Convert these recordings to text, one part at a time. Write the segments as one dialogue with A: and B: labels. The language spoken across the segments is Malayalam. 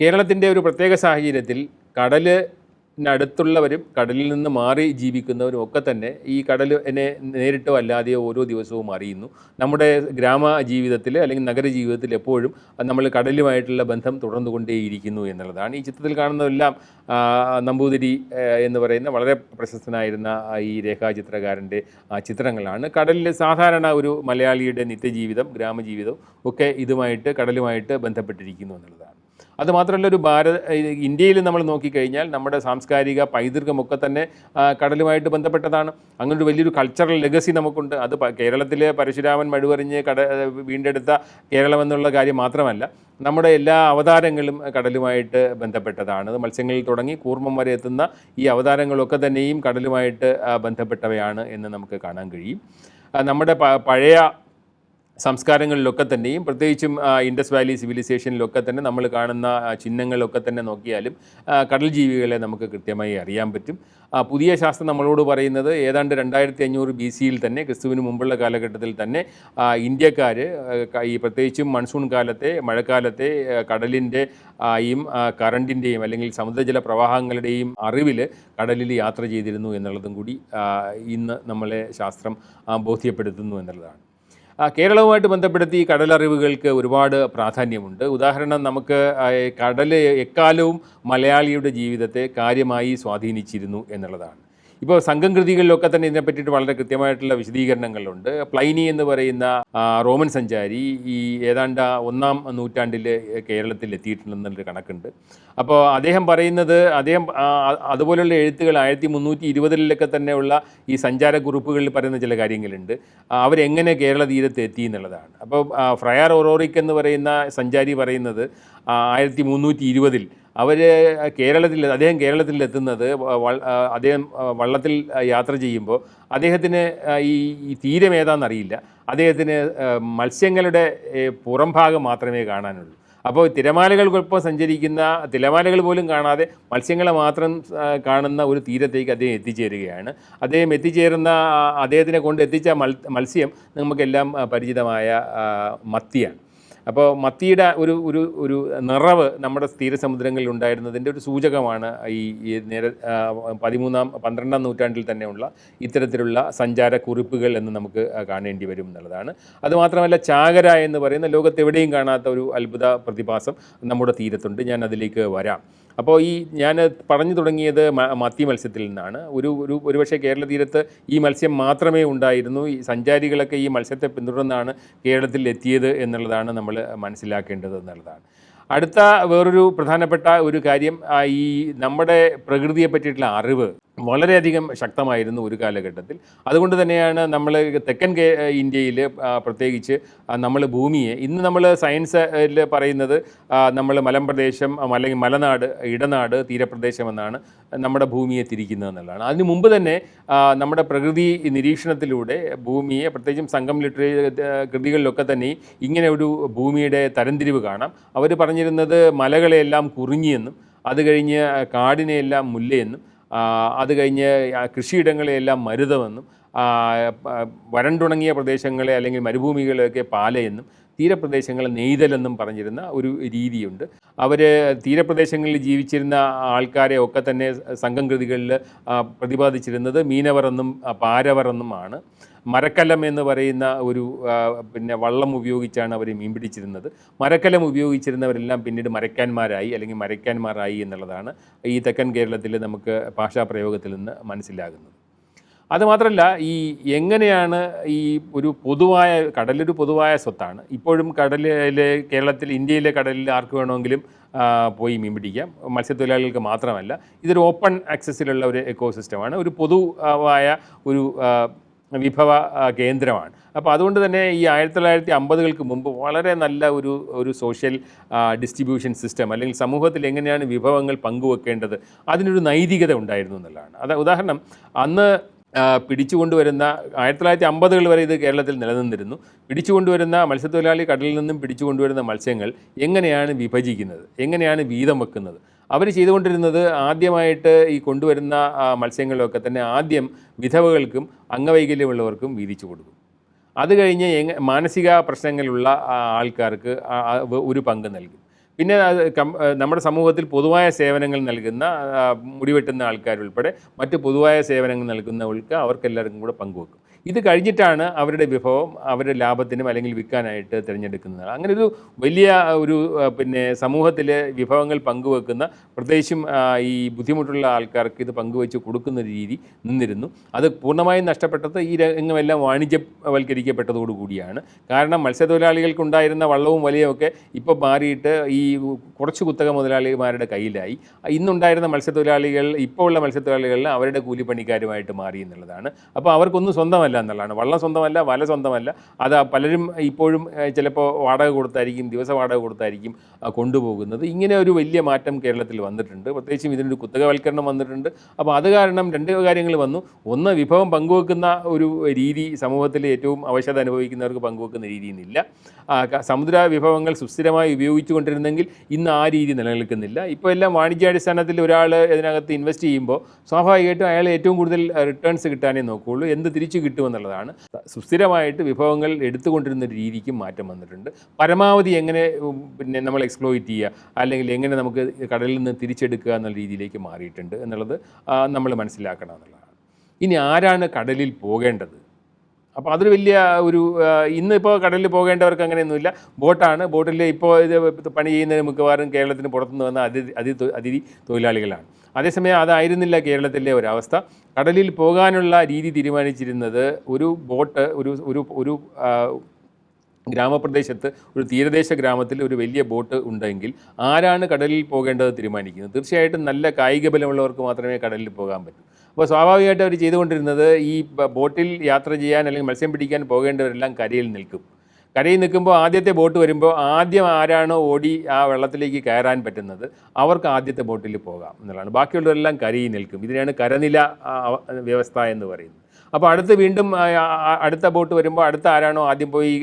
A: കേരളത്തിന്റെ ഒരു പ്രത്യേക സാഹചര്യത്തിൽ കടലിനടുത്തുള്ളവരും കടലിൽ നിന്ന് മാറി ജീവിക്കുന്നവരും ഒക്കെ തന്നെ ഈ കടൽ എന്നെ നേരിട്ടോ അല്ലാതെയോ ഓരോ ദിവസവും അറിയുന്നു. നമ്മുടെ ഗ്രാമ ജീവിതത്തിൽ അല്ലെങ്കിൽ നഗര ജീവിതത്തിൽ എപ്പോഴും നമ്മൾ കടലുമായിട്ടുള്ള ബന്ധം തുടർന്നുകൊണ്ടേയിരിക്കുന്നു എന്നുള്ളതാണ്. ഈ ചിത്രത്തിൽ കാണുന്നതെല്ലാം നമ്പൂതിരി എന്ന് പറയുന്ന വളരെ പ്രശസ്തനായിരുന്ന ഈ രേഖാചിത്രകാരന്റെ ചിത്രങ്ങളാണ്. കടലിൽ സാധാരണ ഒരു മലയാളിയുടെ നിത്യജീവിതം ഗ്രാമജീവിതം ഒക്കെ ഇതുമായിട്ട് കടലുമായിട്ട് ബന്ധപ്പെട്ടിരിക്കുന്നു എന്നുള്ളതാണ്. അതുമാത്രമല്ല ഒരു ഭാരത ഇന്ത്യയിൽ നമ്മൾ നോക്കിക്കഴിഞ്ഞാൽ നമ്മുടെ സാംസ്കാരിക പൈതൃകമൊക്കെ തന്നെ കടലുമായിട്ട് ബന്ധപ്പെട്ടതാണ്. അങ്ങനെ ഒരു വലിയൊരു കൾച്ചറൽ ലെഗസി നമുക്കുണ്ട്. അത് കേരളത്തിലെ പരശുരാമൻ മഴുവറിഞ്ഞ് കട വീണ്ടെടുത്ത കേരളം എന്നുള്ള കാര്യം മാത്രമല്ല നമ്മുടെ എല്ലാ അവതാരങ്ങളും കടലുമായിട്ട് ബന്ധപ്പെട്ടതാണ്. അത് മത്സ്യങ്ങളിൽ തുടങ്ങി കൂർമ്മം വരെ എത്തുന്ന ഈ അവതാരങ്ങളൊക്കെ തന്നെയും കടലുമായിട്ട് ബന്ധപ്പെട്ടവയാണ് എന്ന് നമുക്ക് കാണാൻ കഴിയും. നമ്മുടെ പഴയ സംസ്കാരങ്ങളിലൊക്കെ തന്നെയും പ്രത്യേകിച്ചും ഇൻഡസ് വാലി സിവിലൈസേഷനിലൊക്കെ തന്നെ നമ്മൾ കാണുന്ന ചിഹ്നങ്ങളൊക്കെ തന്നെ നോക്കിയാലും കടൽ ജീവികളെ നമുക്ക് കൃത്യമായി അറിയാൻ പറ്റും. പുതിയ ശാസ്ത്രം നമ്മളോട് പറയുന്നത് ഏതാണ്ട് രണ്ടായിരത്തി അഞ്ഞൂറ് ബി സിയിൽ തന്നെ ക്രിസ്തുവിന് മുമ്പുള്ള കാലഘട്ടത്തിൽ തന്നെ ഇന്ത്യക്കാർ ഈ പ്രത്യേകിച്ചും മൺസൂൺ കാലത്തെ മഴക്കാലത്തെ കടലിന്റെ യും കറണ്ടിന്റെയും അല്ലെങ്കിൽ സമുദ്രജല പ്രവാഹങ്ങളുടെയും അറിവിൽ കടലിൽ യാത്ര ചെയ്തിരുന്നു എന്നുള്ളതും കൂടി ഇന്ന് നമ്മളെ ശാസ്ത്രം ബോധ്യപ്പെടുത്തുന്നു എന്നുള്ളതാണ്. കേരളവുമായിട്ട് ബന്ധപ്പെടുത്തി കടലറിവുകൾക്ക് ഒരുപാട് പ്രാധാന്യമുണ്ട്. ഉദാഹരണം നമുക്ക് കടൽ എക്കാലവും മലയാളിയുടെ ജീവിതത്തെ കാര്യമായി സ്വാധീനിച്ചിരുന്നു എന്നുള്ളതാണ്. ഇപ്പോൾ സംഘം കൃതികളിലൊക്കെ തന്നെ ഇതിനെ പറ്റിയിട്ട് വളരെ കൃത്യമായിട്ടുള്ള വിശദീകരണങ്ങളുണ്ട്. പ്ലൈനി എന്ന് പറയുന്ന റോമൻ സഞ്ചാരി ഈ ഏതാണ്ട് ഒന്നാം നൂറ്റാണ്ടിൽ കേരളത്തിൽ എത്തിയിട്ടുണ്ടെന്നൊരു കണക്കുണ്ട്. അപ്പോൾ അദ്ദേഹം പറയുന്നത് അദ്ദേഹം അതുപോലെയുള്ള എഴുത്തുകൾ ആയിരത്തി മുന്നൂറ്റി ഇരുപതിലൊക്കെ തന്നെയുള്ള ഈ സഞ്ചാര കുറിപ്പുകളിൽ പറയുന്ന ചില കാര്യങ്ങളുണ്ട്. അവരെങ്ങനെ കേരള തീരത്ത് എത്തി എന്നുള്ളതാണ്. അപ്പോൾ ഫ്രയാർ ഒറോറിക് എന്ന് പറയുന്ന സഞ്ചാരി പറയുന്നത് ആയിരത്തി മുന്നൂറ്റി ഇരുപതിൽ അവർ കേരളത്തിൽ അദ്ദേഹം കേരളത്തിൽ എത്തുന്നത് അദ്ദേഹം വള്ളത്തിൽ യാത്ര ചെയ്യുമ്പോൾ അദ്ദേഹത്തിന് ഈ ഈ തീരം ഏതാണെന്നറിയില്ല അദ്ദേഹത്തിന് മത്സ്യങ്ങളുടെ പുറം ഭാഗം മാത്രമേ കാണാനുള്ളൂ. അപ്പോൾ തിരമാലകൾക്കൊപ്പം സഞ്ചരിക്കുന്ന തിരമാലകൾ പോലും കാണാതെ മത്സ്യങ്ങളെ മാത്രം കാണുന്ന ഒരു തീരത്തേക്ക് അദ്ദേഹം എത്തിച്ചേരുകയാണ്. അദ്ദേഹം എത്തിച്ചേരുന്ന അദ്ദേഹത്തിനെ കൊണ്ട് എത്തിച്ച മത്സ്യം നമുക്കെല്ലാം പരിചിതമായ മത്തിയാണ്. അപ്പോൾ മത്തിയുടെ ഒരു ഒരു ഒരു നിറവ് നമ്മുടെ തീരസമുദ്രങ്ങളിൽ ഉണ്ടായിരുന്നതിന്റെ ഒരു സൂചകമാണ് ഈ നേരെ പതിമൂന്നാം പന്ത്രണ്ടാം നൂറ്റാണ്ടിൽ തന്നെയുള്ള ഇത്തരത്തിലുള്ള സഞ്ചാര കുറിപ്പുകൾ എന്ന് നമുക്ക് കാണേണ്ടി വരും എന്നുള്ളതാണ്. അതുമാത്രമല്ല ചാകര എന്ന് പറയുന്ന ലോകത്തെവിടെയും കാണാത്ത ഒരു അത്ഭുത പ്രതിഭാസം നമ്മുടെ തീരത്തുണ്ട്. ഞാൻ അതിലേക്ക് വരാം. അപ്പോൾ ഈ ഞാൻ പറഞ്ഞു തുടങ്ങിയത് മത്തി മത്സ്യത്തിൽ നിന്നാണ്. ഒരു ഒരു ഒരുപക്ഷെ കേരള തീരത്ത് ഈ മത്സ്യം മാത്രമേ ഉണ്ടായിരുന്നു. ഈ സഞ്ചാരികളൊക്കെ ഈ മത്സ്യത്തെ പിന്തുടർന്നാണ് കേരളത്തിൽ എത്തിയത് എന്നുള്ളതാണ് നമ്മൾ മനസ്സിലാക്കേണ്ടത് എന്നുള്ളതാണ്. അടുത്ത വേറൊരു പ്രധാനപ്പെട്ട ഒരു കാര്യം ഈ നമ്മുടെ പ്രകൃതിയെ പറ്റിയിട്ടുള്ള അറിവ് വളരെയധികം ശക്തമായിരുന്നു ഒരു കാലഘട്ടത്തിൽ. അതുകൊണ്ട് തന്നെയാണ് നമ്മൾ തെക്കൻ ഇന്ത്യയിൽ പ്രത്യേകിച്ച് നമ്മൾ ഭൂമിയെ ഇന്ന് നമ്മൾ സയൻസിൽ പറയുന്നത് നമ്മൾ മലമ്പ്രദേശം അല്ലെങ്കിൽ മലനാട് ഇടനാട് തീരപ്രദേശം എന്നാണ് നമ്മുടെ ഭൂമിയെ തിരിക്കുന്നത് എന്നുള്ളതാണ്. അതിനു മുമ്പ് തന്നെ നമ്മുടെ പ്രകൃതി നിരീക്ഷണത്തിലൂടെ ഭൂമിയെ പ്രത്യേകിച്ചും സംഘം ലിറ്ററേ കൃതികളിലൊക്കെ തന്നെ ഇങ്ങനെ ഒരു ഭൂമിയുടെ തരംതിരിവ് കാണാം. അവർ പറഞ്ഞിരുന്നത് മലകളെയെല്ലാം കുറിഞ്ഞിയെന്നും അത് കഴിഞ്ഞ് കാടിനെയെല്ലാം മുല്ലയെന്നും അത് കഴിഞ്ഞ് കൃഷിയിടങ്ങളെയെല്ലാം മരുതമെന്നും വരണ്ടുണങ്ങിയ പ്രദേശങ്ങളെ അല്ലെങ്കിൽ മരുഭൂമികളെയൊക്കെ പാലയെന്നും തീരപ്രദേശങ്ങളെ നെയ്തലെന്നും പറഞ്ഞിരുന്ന ഒരു രീതിയുണ്ട്. അവർ തീരപ്രദേശങ്ങളിൽ ജീവിച്ചിരുന്ന ആൾക്കാരെ ഒക്കെ തന്നെ സംഘം കൃതികളിൽ പ്രതിപാദിച്ചിരുന്നത് മീനവർ എന്നും പാരവർ എന്നുമാണ്. മരക്കലം എന്ന് പറയുന്ന ഒരു പിന്നെ വള്ളം ഉപയോഗിച്ചാണ് അവർ മീൻ പിടിച്ചിരുന്നത്. മരക്കലം ഉപയോഗിച്ചിരുന്നവരെല്ലാം പിന്നീട് മരക്കാന്മാരായി അല്ലെങ്കിൽ മരക്കാന്മാരായി എന്നുള്ളതാണ് ഈ തെക്കൻ കേരളത്തിൽ നമുക്ക് ഭാഷാപ്രയോഗത്തിൽ നിന്ന് മനസ്സിലാകുന്നത്. അതുമാത്രമല്ല ഈ എങ്ങനെയാണ് ഈ ഒരു പൊതുവായ കടലൊരു പൊതുവായ സ്വത്താണ്. ഇപ്പോഴും കടലിലെ കേരളത്തിൽ ഇന്ത്യയിലെ കടലിൽ ആർക്ക് വേണമെങ്കിലും പോയി മീൻ പിടിക്കാം. മത്സ്യത്തൊഴിലാളികൾക്ക് മാത്രമല്ല ഇതൊരു ഓപ്പൺ ആക്സസിലുള്ള ഒരു എക്കോസിസ്റ്റമാണ്. ഒരു പൊതുവായ ഒരു വിഭവ കേന്ദ്രമാണ്. അപ്പോൾ അതുകൊണ്ട് തന്നെ ഈ ആയിരത്തി തൊള്ളായിരത്തി അമ്പതുകൾക്ക് മുമ്പ് വളരെ നല്ല ഒരു ഒരു സോഷ്യൽ ഡിസ്ട്രിബ്യൂഷൻ സിസ്റ്റം അല്ലെങ്കിൽ സമൂഹത്തിൽ എങ്ങനെയാണ് വിഭവങ്ങൾ പങ്കുവെക്കേണ്ടത് അതിനൊരു നൈതികത ഉണ്ടായിരുന്നു എന്നുള്ളതാണ്. അത് ഉദാഹരണം അന്ന് പിടിച്ചുകൊണ്ടുവരുന്ന ആയിരത്തി തൊള്ളായിരത്തി അമ്പതുകൾ വരെ ഇത് കേരളത്തിൽ നിലനിന്നിരുന്നു. പിടിച്ചുകൊണ്ടുവരുന്ന മത്സ്യത്തൊഴിലാളി കടലിൽ നിന്നും പിടിച്ചുകൊണ്ടുവരുന്ന മത്സ്യങ്ങൾ എങ്ങനെയാണ് വിഭജിക്കുന്നത്? എങ്ങനെയാണ് വീതം വെക്കുന്നത്? അവർ ചെയ്തുകൊണ്ടിരുന്നത് ആദ്യമായിട്ട് ഈ കൊണ്ടുവരുന്ന മത്സ്യങ്ങളിലൊക്കെ തന്നെ ആദ്യം വിധവകൾക്കും അംഗവൈകല്യമുള്ളവർക്കും വീതിച്ചു കൊടുക്കും. അത് കഴിഞ്ഞ് മാനസിക പ്രശ്നങ്ങളുള്ള ആൾക്കാർക്ക് ഒരു പങ്ക് നൽകും. പിന്നെ നമ്മുടെ സമൂഹത്തിൽ പൊതുവായ സേവനങ്ങൾ നൽകുന്ന മുടിവെട്ടുന്ന ആൾക്കാരുൾപ്പെടെ മറ്റ് പൊതുവായ സേവനങ്ങൾ നൽകുന്നവർക്ക് അവർക്കെല്ലാവർക്കും കൂടെ പങ്കുവെക്കും. ഇത് കഴിഞ്ഞിട്ടാണ് അവരുടെ വിഭവം അവരുടെ ലാഭത്തിനും അല്ലെങ്കിൽ വിൽക്കാനായിട്ട് തിരഞ്ഞെടുക്കുന്നത്. അങ്ങനെ ഒരു വലിയ ഒരു പിന്നെ സമൂഹത്തിലെ വിഭവങ്ങൾ പങ്കുവെക്കുന്ന പ്രത്യേകിച്ചും ഈ ബുദ്ധിമുട്ടുള്ള ആൾക്കാർക്ക് ഇത് പങ്കുവെച്ച് കൊടുക്കുന്ന രീതി നിന്നിരുന്നു. അത് പൂർണമായും നഷ്ടപ്പെട്ടത് ഈ രംഗമെല്ലാം വാണിജ്യവൽക്കരിക്കപ്പെട്ടതോടുകൂടിയാണ് കാരണം മത്സ്യത്തൊഴിലാളികൾക്കുണ്ടായിരുന്ന വള്ളവും വലയൊക്കെ ഇപ്പോൾ മാറിയിട്ട് ഈ കുറച്ച് കുത്തക മുതലാളിമാരുടെ കയ്യിലായി. ഇന്നുണ്ടായിരുന്ന മത്സ്യത്തൊഴിലാളികൾ ഇപ്പോൾ ഉള്ള മത്സ്യത്തൊഴിലാളികളിൽ അവരുടെ കൂലിപ്പണിക്കാരുമായിട്ട് മാറി എന്നുള്ളതാണ്. അപ്പോൾ അവർക്കൊന്നും സ്വന്തമല്ല. എന്നുള്ളതാണ്. വള്ളം സ്വന്തമല്ല വല സ്വന്തമല്ല. അത് പലരും ഇപ്പോഴും ചിലപ്പോൾ വാടക കൊടുത്തായിരിക്കും ദിവസ വാടക കൊടുത്തായിരിക്കും കൊണ്ടുപോകുന്നത്. ഇങ്ങനെ ഒരു വലിയ മാറ്റം കേരളത്തിൽ വന്നിട്ടുണ്ട്. പ്രത്യേകിച്ചും ഇതിനൊരു കുത്തകവൽക്കരണം വന്നിട്ടുണ്ട്. അപ്പോൾ അത് കാരണം രണ്ട് കാര്യങ്ങൾ വന്നു. ഒന്ന് വിഭവം പങ്കുവെക്കുന്ന ഒരു രീതി സമൂഹത്തിൽ ഏറ്റവും അവശത അനുഭവിക്കുന്നവർക്ക് പങ്കുവെക്കുന്ന രീതിയില്ല സമുദ്ര വിഭവങ്ങൾ സുസ്ഥിരമായി ഉപയോഗിച്ചുകൊണ്ടിരുന്നെങ്കിൽ ഇന്ന് ആ രീതി നിലനിൽക്കുന്നില്ല. ഇപ്പോൾ എല്ലാം വാണിജ്യാടിസ്ഥാനത്തിൽ ഒരാൾ ഇതിനകത്ത് ഇൻവെസ്റ്റ് ചെയ്യുമ്പോൾ സ്വാഭാവികമായിട്ടും അയാൾ ഏറ്റവും കൂടുതൽ റിട്ടേൺസ് കിട്ടാനേ നോക്കുകയുള്ളൂ. എന്ത് തിരിച്ചു കിട്ടുമെന്നുള്ളതാണ് സുസ്ഥിരമായിട്ട് വിഭവങ്ങൾ എടുത്തുകൊണ്ടിരുന്ന രീതിക്കും മാറ്റം വന്നിട്ടുണ്ട്. പരമാവധി എങ്ങനെ പിന്നെ നമ്മൾ എക്സ്പ്ലോയിറ്റ് ചെയ്യുക അല്ലെങ്കിൽ എങ്ങനെ നമുക്ക് കടലിൽ നിന്ന് തിരിച്ചെടുക്കുക എന്നുള്ള രീതിയിലേക്ക് മാറിയിട്ടുണ്ട് എന്നുള്ളത് നമ്മൾ മനസ്സിലാക്കണം എന്നുള്ളതാണ്. ഇനി ആരാണ് കടലിൽ പോകേണ്ടത്? അപ്പോൾ അതൊരു വലിയ ഒരു ഇന്നിപ്പോൾ കടലിൽ പോകേണ്ടവർക്ക് അങ്ങനെയൊന്നുമില്ല. ബോട്ടാണ്. ബോട്ടിൽ ഇപ്പോൾ ഇത് പണി ചെയ്യുന്നതിന് മിക്കവാറും കേരളത്തിന് പുറത്തുനിന്ന് വന്ന അതിഥി അതി അതിഥി തൊഴിലാളികളാണ്. അതേസമയം അതായിരുന്നില്ല കേരളത്തിലെ ഒരവസ്ഥ. കടലിൽ പോകാനുള്ള രീതി തീരുമാനിച്ചിരുന്നത് ഒരു ബോട്ട് ഒരു ഒരു ഒരു ഗ്രാമപ്രദേശത്ത് ഒരു തീരദേശ ഗ്രാമത്തിൽ ഒരു വലിയ ബോട്ട് ഉണ്ടെങ്കിൽ ആരാണ് കടലിൽ പോകേണ്ടത് തീരുമാനിക്കുന്നത്? തീർച്ചയായിട്ടും നല്ല കായിക ബലമുള്ളവർക്ക് മാത്രമേ കടലിൽ പോകാൻ പറ്റൂ. അപ്പോൾ സ്വാഭാവികമായിട്ട് അവർ ചെയ്തുകൊണ്ടിരുന്നത് ഈ ബോട്ടിൽ യാത്ര ചെയ്യാൻ അല്ലെങ്കിൽ മത്സ്യം പിടിക്കാൻ പോകേണ്ടവരെല്ലാം കരയിൽ നിൽക്കും. കരയിൽ നിൽക്കുമ്പോൾ ആദ്യത്തെ ബോട്ട് വരുമ്പോൾ ആദ്യം ആരാണോ ഓടി ആ വെള്ളത്തിലേക്ക് കയറാൻ പറ്റുന്നത് അവർക്ക് ആദ്യത്തെ ബോട്ടിൽ പോകാം എന്നുള്ളതാണ്. ബാക്കിയുള്ളവരെല്ലാം കരയിൽ നിൽക്കും. ഇതിനെയാണ് കരനില വ്യവസ്ഥ എന്ന് പറയുന്നത്. അപ്പോൾ അടുത്ത് വീണ്ടും അടുത്ത ബോട്ട് വരുമ്പോൾ അടുത്ത ആരാണോ ആദ്യം പോയി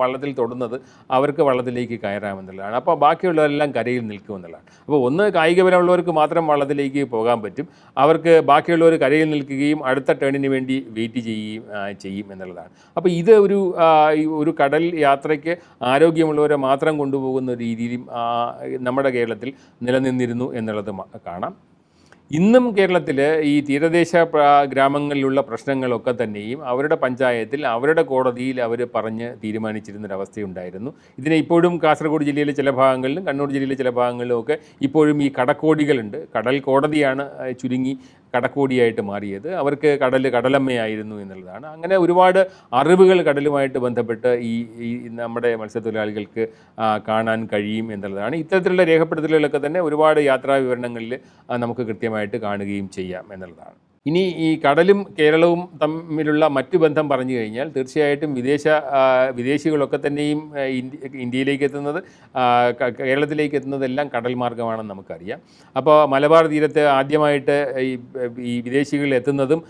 A: വള്ളത്തിൽ തൊടുന്നത് അവർക്ക് വള്ളത്തിലേക്ക് കയറാമെന്നുള്ളതാണ്. അപ്പോൾ ബാക്കിയുള്ളവരെല്ലാം കരയിൽ നിൽക്കുമെന്നുള്ളതാണ്. അപ്പോൾ ഒന്ന് കായികപരമുള്ളവർക്ക് മാത്രം വള്ളത്തിലേക്ക് പോകാൻ പറ്റും. അവർക്ക് ബാക്കിയുള്ളവർ കരയിൽ നിൽക്കുകയും അടുത്ത ടേണിന് വേണ്ടി വെയിറ്റ് ചെയ്യുകയും ചെയ്യും എന്നുള്ളതാണ്. അപ്പോൾ ഇത് ഒരു ഒരു കടൽ യാത്രയ്ക്ക് ആരോഗ്യമുള്ളവരെ മാത്രം കൊണ്ടുപോകുന്ന രീതിയിലും നമ്മുടെ കേരളത്തിൽ നിലനിന്നിരുന്നു എന്നുള്ളത് കാണാം. ഇന്നും കേരളത്തിൽ ഈ തീരദേശ ഗ്രാമങ്ങളിലുള്ള പ്രശ്നങ്ങളൊക്കെ തന്നെയും അവരുടെ പഞ്ചായത്തിൽ അവരുടെ കോടതിയിൽ അവർ പറഞ്ഞ് തീരുമാനിച്ചിരുന്നൊരവസ്ഥയുണ്ടായിരുന്നു. ഇതിനെ ഇപ്പോഴും കാസർഗോഡ് ജില്ലയിലെ ചില ഭാഗങ്ങളിലും കണ്ണൂർ ജില്ലയിലെ ചില ഭാഗങ്ങളിലും ഒക്കെ ഇപ്പോഴും ഈ കടക്കോടികളുണ്ട്. കടൽ കോടതിയാണ് ചുരുങ്ങി കടക്കോടിയായിട്ട് മാറിയത്. അവർക്ക് കടൽ കടലമ്മയായിരുന്നു എന്നുള്ളതാണ്. അങ്ങനെ ഒരുപാട് അറിവുകൾ കടലുമായിട്ട് ബന്ധപ്പെട്ട് ഈ ഈ നമ്മുടെ മത്സ്യത്തൊഴിലാളികൾക്ക് കാണാൻ കഴിയും എന്നുള്ളതാണ്. ഇത്തരത്തിലുള്ള രേഖപ്പെടുത്തലുകളൊക്കെ തന്നെ ഒരുപാട് യാത്രാ വിവരണങ്ങളിൽ നമുക്ക് കൃത്യമായിട്ട് കാണുകയും ചെയ്യാം എന്നുള്ളതാണ്. ഇനി ഈ കടലും കേരളവും തമ്മിലുള്ള മറ്റു ബന്ധം പറഞ്ഞു കഴിഞ്ഞാൽ തീർച്ചയായിട്ടും വിദേശ വിദേശികളൊക്കെ തന്നെയും ഇന്ത്യ ഇന്ത്യയിലേക്ക് എത്തുന്നത് കേരളത്തിലേക്ക് എത്തുന്നതെല്ലാം കടൽ മാർഗമാണെന്ന് നമുക്കറിയാം. അപ്പോൾ മലബാർ തീരത്ത് ആദ്യമായിട്ട് ഈ വിദേശികൾ എത്തുന്നതും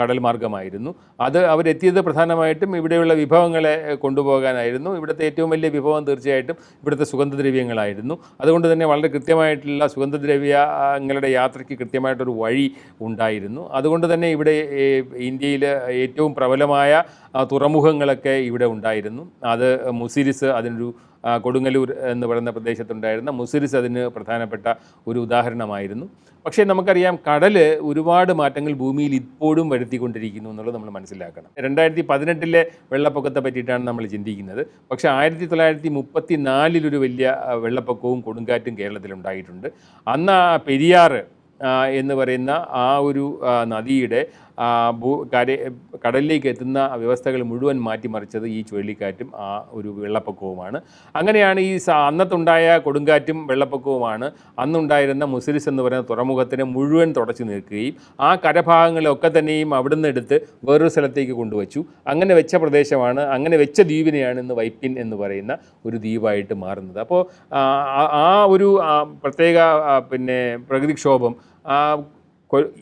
A: കടൽ മാർഗമായിരുന്നു. അത് അവരെത്തിയത് പ്രധാനമായിട്ടും ഇവിടെയുള്ള വിഭവങ്ങളെ കൊണ്ടുപോകാനായിരുന്നു. ഇവിടുത്തെ ഏറ്റവും വലിയ വിഭവം തീർച്ചയായിട്ടും ഇവിടുത്തെ സുഗന്ധദ്രവ്യങ്ങളായിരുന്നു. അതുകൊണ്ട് തന്നെ വളരെ കൃത്യമായിട്ടുള്ള സുഗന്ധദ്രവ്യങ്ങളുടെ യാത്രയ്ക്ക് കൃത്യമായിട്ടൊരു വഴി ഉണ്ടായിരുന്നു. അതുകൊണ്ട് തന്നെ ഇവിടെ ഇന്ത്യയിൽ ഏറ്റവും പ്രബലമായ തുറമുഖങ്ങളൊക്കെ ഇവിടെ ഉണ്ടായിരുന്നു. അത് മുസിരിസ് അതിനൊരു കൊടുങ്ങല്ലൂർ എന്ന് പറയുന്ന പ്രദേശത്തുണ്ടായിരുന്ന മുസിരിസ് അതിന് പ്രധാനപ്പെട്ട ഒരു ഉദാഹരണമായിരുന്നു. പക്ഷേ നമുക്കറിയാം കടൽ ഒരുപാട് മാറ്റങ്ങൾ ഭൂമിയിൽ ഇപ്പോഴും വരുത്തിക്കൊണ്ടിരിക്കുന്നു എന്നുള്ളത് നമ്മൾ മനസ്സിലാക്കണം. രണ്ടായിരത്തി പതിനെട്ടിലെ വെള്ളപ്പൊക്കത്തെ പറ്റിയിട്ടാണ് നമ്മൾ ചിന്തിക്കുന്നത്. പക്ഷേ ആയിരത്തി തൊള്ളായിരത്തി മുപ്പത്തി നാലിലൊരു വലിയ വെള്ളപ്പൊക്കവും കൊടുങ്കാറ്റും കേരളത്തിലുണ്ടായിട്ടുണ്ട്. അന്ന് ആ പെരിയാറ് എന്ന് പറയുന്ന ആ ഒരു നദിയുടെ ഭൂ കര കടലിലേക്ക് എത്തുന്ന വ്യവസ്ഥകൾ മുഴുവൻ മാറ്റിമറിച്ചത് ഈ ചുഴലിക്കാറ്റും ആ ഒരു വെള്ളപ്പൊക്കവുമാണ്. അങ്ങനെയാണ് ഈ അന്നത്തുണ്ടായ കൊടുങ്കാറ്റും വെള്ളപ്പൊക്കവുമാണ്. അന്നുണ്ടായിരുന്ന മുസിരിസ് എന്ന് പറയുന്ന തുറമുഖത്തിനെ മുഴുവൻ തുടച്ചു നിൽക്കുകയും ആ കരഭാഗങ്ങളൊക്കെ തന്നെയും അവിടുന്ന് എടുത്ത് വേറൊരു സ്ഥലത്തേക്ക് കൊണ്ടുവച്ചു. അങ്ങനെ വെച്ച പ്രദേശമാണ് അങ്ങനെ വെച്ച ദ്വീപിനെയാണ് ഇന്ന് വൈപ്പിൻ എന്ന് പറയുന്ന ഒരു ദ്വീപായിട്ട് മാറുന്നത്. അപ്പോൾ ആ ഒരു പ്രത്യേക പിന്നെ പ്രകൃതിക്ഷോഭം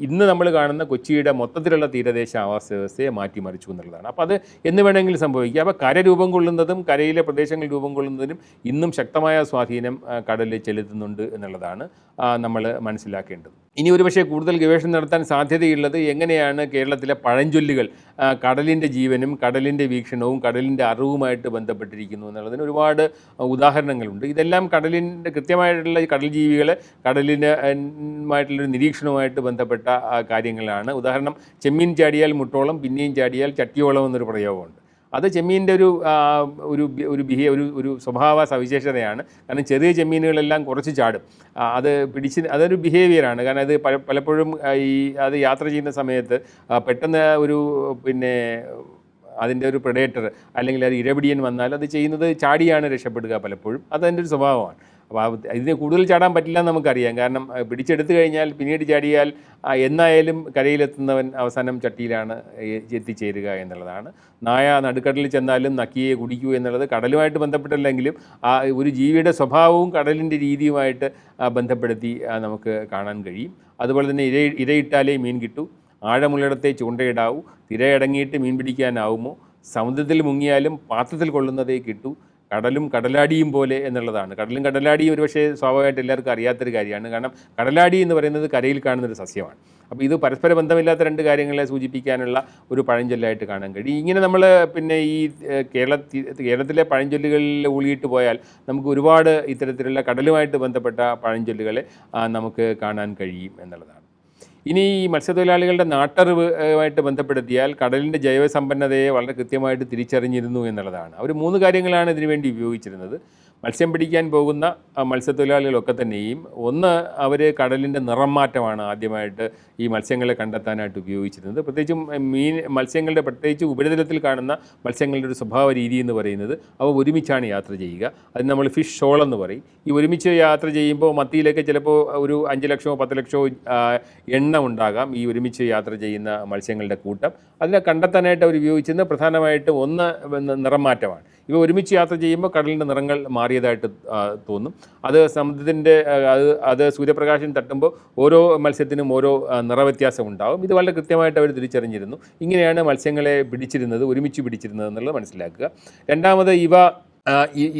A: ഇന്ന് നമ്മൾ കാണുന്ന കൊച്ചിയുടെ മൊത്തത്തിലുള്ള തീരദേശ ആവാസ വ്യവസ്ഥയെ മാറ്റിമറിച്ചു എന്നുള്ളതാണ്. അപ്പോൾ അത് എന്ന് വേണമെങ്കിലും സംഭവിക്കുക അപ്പോൾ കര രൂപം കൊള്ളുന്നതും കരയിലെ പ്രദേശങ്ങൾ രൂപം കൊള്ളുന്നതിനും ഇന്നും ശക്തമായ സ്വാധീനം കടലിൽ ചെലുത്തുന്നുണ്ട് എന്നുള്ളതാണ് നമ്മൾ മനസ്സിലാക്കേണ്ടത്. ഇനി ഒരുപക്ഷെ കൂടുതൽ ഗവേഷണം നടത്താൻ സാധ്യതയുള്ളത് എങ്ങനെയാണ് കേരളത്തിലെ പഴഞ്ചൊല്ലുകൾ കടലിന്റെ ജീവനും കടലിന്റെ വീക്ഷണവും കടലിന്റെ അറിവുമായിട്ട് ബന്ധപ്പെട്ടിരിക്കുന്നു എന്നുള്ളതിന് ഒരുപാട് ഉദാഹരണങ്ങളുണ്ട്. ഇതെല്ലാം കടലിന്റെ കൃത്യമായിട്ടുള്ള കടൽ ജീവികളെ കടലിനുമായിട്ടുള്ളൊരു നിരീക്ഷണവുമായിട്ട് ബന്ധപ്പെട്ട കാര്യങ്ങളാണ്. ഉദാഹരണം ചെമ്മീൻ ചാടിയാൽ മുട്ടോളം പിന്നെയും ചാടിയാൽ ചട്ടിയോളം എന്നൊരു പ്രയോഗമുണ്ട്. അത് ചെമ്മീന്റെ ഒരു ഒരു ഒരു ബിഹേ ഒരു ഒരു സ്വഭാവ സവിശേഷതയാണ്. കാരണം ചെറിയ ചെമ്മീനുകളെല്ലാം കുറച്ച് ചാടും. അത് പിടിച്ച് അതൊരു ബിഹേവിയറാണ് കാരണം അത് പല പലപ്പോഴും ഈ അത് യാത്ര ചെയ്യുന്ന സമയത്ത് പെട്ടെന്ന് ഒരു പിന്നെ അതിന്റെ ഒരു പ്രഡേറ്റർ അല്ലെങ്കിൽ അത് ഇരപിടിയൻ വന്നാൽ അത് ചെയ്യുന്നത് ചാടിയാണ് രക്ഷപ്പെടുക പലപ്പോഴും. അതതിന്റെ ഒരു സ്വഭാവമാണ്. അപ്പോൾ ഇതിന് കൂടുതൽ ചാടാൻ പറ്റില്ല എന്ന് നമുക്കറിയാം. കാരണം പിടിച്ചെടുത്തു കഴിഞ്ഞാൽ പിന്നീട് ചാടിയാൽ എന്നായാലും കരയിലെത്തുന്നവൻ അവസാനം ചട്ടിയിലാണ് എത്തിച്ചേരുക എന്നുള്ളതാണ്. നായ നടുക്കടലിൽ ചെന്നാലും നക്കിയെ കുടിക്കൂ എന്നുള്ളത് കടലുമായിട്ട് ബന്ധപ്പെട്ടല്ലെങ്കിലും ആ ഒരു ജീവിയുടെ സ്വഭാവവും കടലിന്റെ രീതിയുമായിട്ട് ബന്ധപ്പെടുത്തി നമുക്ക് കാണാൻ കഴിയും. അതുപോലെ തന്നെ ഇര ഇരയിട്ടാലേ മീൻ കിട്ടൂ. ആഴമുള്ളിടത്തെ ചൂണ്ടയിടാവൂ. തിരയടങ്ങിയിട്ട് മീൻ പിടിക്കാനാവുമോ? സമുദ്രത്തിൽ മുങ്ങിയാലും പാത്രത്തിൽ കൊള്ളുന്നതേ കിട്ടൂ. കടലും കടലാടിയും പോലെ എന്നുള്ളതാണ്. കടലും കടലാടിയും ഒരുപക്ഷെ സ്വാഭാവികമായിട്ട് എല്ലാവർക്കും അറിയാത്തൊരു കാര്യമാണ്. കാരണം കടലാടി എന്ന് പറയുന്നത് കരയിൽ കാണുന്നൊരു സസ്യമാണ്. അപ്പോൾ ഇത് പരസ്പര ബന്ധമില്ലാത്ത രണ്ട് കാര്യങ്ങളെ സൂചിപ്പിക്കാനുള്ള ഒരു പഴഞ്ചൊല്ലായിട്ട് കാണാൻ കഴിയും. ഇങ്ങനെ നമ്മൾ പിന്നെ ഈ കേരള കേരളത്തിലെ പഴഞ്ചൊല്ലുകളിൽ ഊളിയിട്ട് പോയാൽ നമുക്ക് ഒരുപാട് ഇത്തരത്തിലുള്ള കടലുമായിട്ട് ബന്ധപ്പെട്ട പഴഞ്ചൊല്ലുകളെ നമുക്ക് കാണാൻ കഴിയും എന്നുള്ളതാണ്. ഇനി ഈ മത്സ്യത്തൊഴിലാളികളുടെ നാട്ടറിവുമായിട്ട് ബന്ധപ്പെടുത്തിയാൽ കടലിന്റെ ജൈവസമ്പന്നതയെ വളരെ കൃത്യമായിട്ട് തിരിച്ചറിഞ്ഞിരുന്നു എന്നുള്ളതാണ്. അവർ മൂന്ന് കാര്യങ്ങളാണ് ഇതിനുവേണ്ടി ഉപയോഗിച്ചിരുന്നത്. മത്സ്യം പിടിക്കാൻ പോകുന്ന മത്സ്യത്തൊഴിലാളികളൊക്കെ തന്നെയും ഒന്ന് അവർ കടലിന്റെ നിറം മാറ്റമാണ് ആദ്യമായിട്ട് ഈ മത്സ്യങ്ങളെ കണ്ടെത്താനായിട്ട് ഉപയോഗിച്ചിരുന്നത്. പ്രത്യേകിച്ചും മീൻ മത്സ്യങ്ങളുടെ പ്രത്യേകിച്ച് ഉപരിതലത്തിൽ കാണുന്ന മത്സ്യങ്ങളുടെ ഒരു സ്വഭാവ രീതി എന്ന് പറയുന്നത് അവ ഒരുമിച്ചാണ് യാത്ര ചെയ്യുക. അതിന് നമ്മൾ ഫിഷ് ഷോൾ എന്ന് പറയും. ഈ ഒരുമിച്ച് യാത്ര ചെയ്യുമ്പോൾ മത്തിയിലേക്ക് ചിലപ്പോൾ ഒരു അഞ്ച് ലക്ഷമോ പത്ത് ലക്ഷമോ എണ്ണം ഉണ്ടാകാം ഈ ഒരുമിച്ച് യാത്ര ചെയ്യുന്ന മത്സ്യങ്ങളുടെ കൂട്ടം. അതിനെ കണ്ടെത്താനായിട്ട് അവർ ഉപയോഗിച്ചിരുന്നത് പ്രധാനമായിട്ടും ഒന്ന് നിറം മാറ്റമാണ് ഇവ ഒരുമിച്ച് യാത്ര ചെയ്യുമ്പോൾ കടലിന്റെ നിറങ്ങൾ മാറിയതായിട്ട് തോന്നും. അത് സമുദ്രത്തിന്റെ അത് അത് സൂര്യപ്രകാശം തട്ടുമ്പോൾ ഓരോ മത്സ്യത്തിനും ഓരോ നിറവ്യത്യാസം ഉണ്ടാകും ഇത് വളരെ കൃത്യമായിട്ട് അവർ തിരിച്ചറിഞ്ഞിരുന്നു. ഇങ്ങനെയാണ് മത്സ്യങ്ങളെ പിടിച്ചിരുന്നത് ഒരുമിച്ച് പിടിച്ചിരുന്നത് എന്നുള്ളത് മനസ്സിലാക്കുക. രണ്ടാമത് ഇവ